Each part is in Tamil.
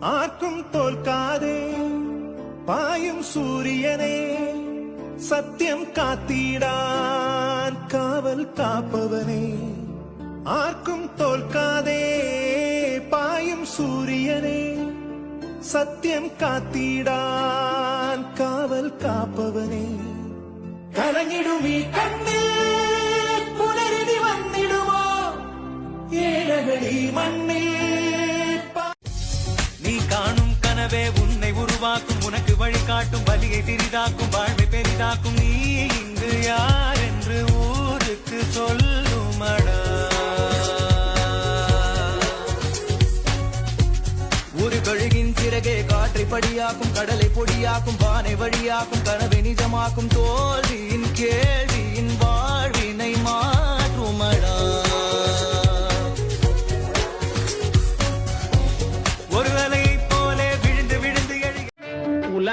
ஆர்க்கும் தோல்காதே பாயும் சூரியனே சத்தியம் காத்திடான் காவல் காப்பவனே ஆர்க்கும் தோல்காதே பாயும் சூரியனே சத்தியம் காத்திடான் காவல் காப்பவனே. கலங்கிடுமீ கண்ணே வழிகாட்டும் பெரிதாக்கும் வாழ்வை பெரிதாக்கும் நீ இங்கு யார் என்று ஊருக்கு சொல்லுமடா. ஒரு கழுகின் சிறகே காற்றை படியாக்கும் கடலை பொடியாக்கும் பானை வழியாக்கும் கனவை நிஜமாக்கும் தோல்வியின் கேள்வியின் வாழ்வினை மாற்றுமடா.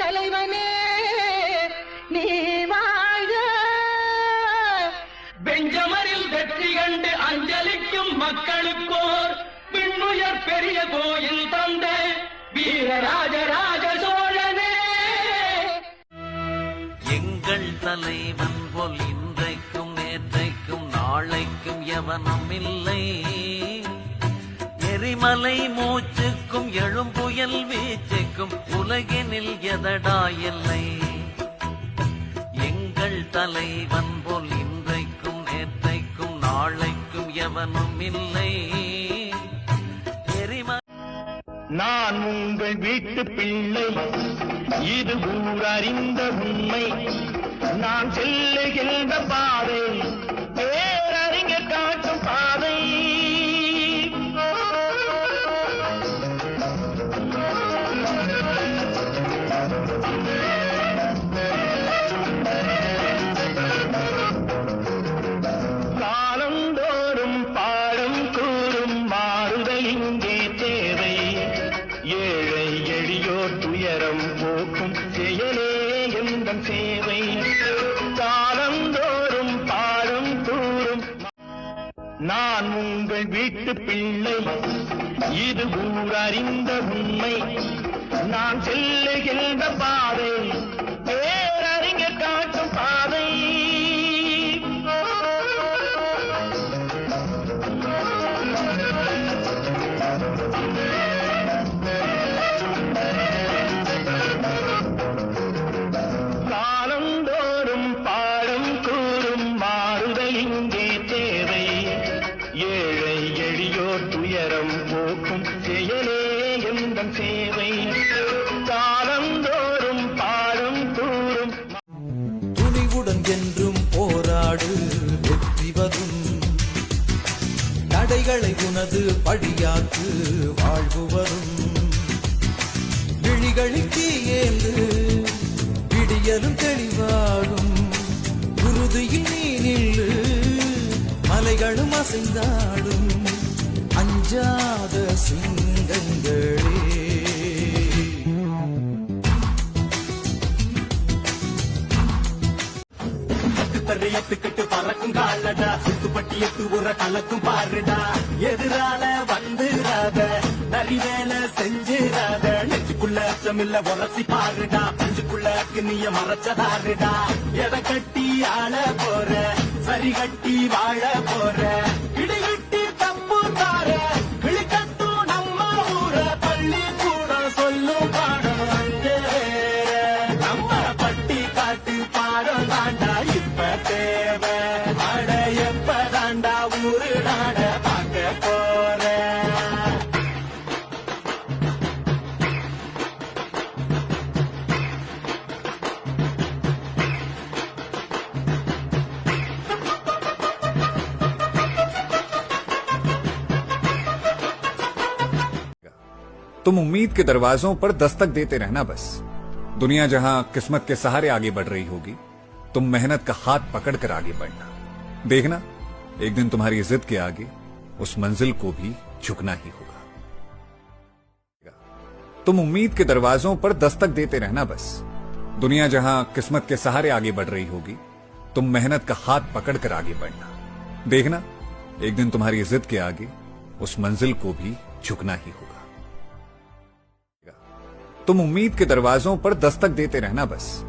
தலைவனே நீ வாழ்க. பெஞ்சமரில் வெற்றி கண்டு அஞ்சலிக்கும் மக்களுக்கோர் பின்னுயர் பெரிய கோயில் தந்த வீரராஜராஜ சோழனே. எங்கள் தலைவன் போல் இன்றைக்கும் நேற்றைக்கும் நாளைக்கும் எவனும் இல்லை. எரிமலை மூச்சுக்கும் எழும்புயல் வீச்சுக்கும் உலகினில் எதடா இல்லை? எங்கள் தலைவன் போல் இன்றைக்கும் நேற்றைக்கும் நாளைக்கும் எவனும் இல்லை. நான் உங்கள் வீட்டு பிள்ளை. இது ஊர் அறிந்த உண்மை. நான் செல்லுகின்ற பா துயரம் போக்கும் செயலே எந்தன் சேவை? காலந்தோறும் பாடும் தூரும் நான் உங்கள் வீட்டு பிள்ளை. இது ஊர் அறிந்த உண்மை. நான் செல்லுகின்ற பாதை. என்றும் போராடு வெற்றி வரும். தடைகளை உனது படியாக்கு வாழ்வு வரும். விழிகளில் தீயேந்து விடியலும் தெளிவாகும். உறுதியில் நீ நில்லு மலைகளும் அசைந்தாடும். அஞ்சாத சிங்கங்கள் எத்துக்கிட்டு பறக்கும் காலடா சுத்துப்பட்டி எத்து உர கலக்கும் பாருடா. எதிரால வந்துடாத நரி வேலை செஞ்சிடாத நெஞ்சுக்குள்ள அச்சமில்ல உரசி பாருடா. பஞ்சுக்குள்ள நீய மறைச்சதாருடா எதை கட்டி ஆள போற? சரி கட்டி வாழ போற? तुम उम्मीद के दरवाजों पर दस्तक देते रहना बस। दुनिया जहाँ किस्मत के सहारे आगे बढ़ रही होगी, तुम मेहनत का हाथ पकड़कर आगे बढ़ना। देखना एक दिन तुम्हारी जिद के आगे उस मंजिल को भी झुकना ही होगा। तुम उम्मीद के दरवाजों पर दस्तक देते रहना बस। दुनिया जहाँ किस्मत के सहारे आगे बढ़ रही होगी, तुम मेहनत का हाथ पकड़कर आगे बढ़ना। देखना, एक दिन तुम्हारी जिद के आगे उस मंजिल को भी झुकना ही होगा। तुम उम्मीद के दरवाजों पर दस्तक देते रहना बस।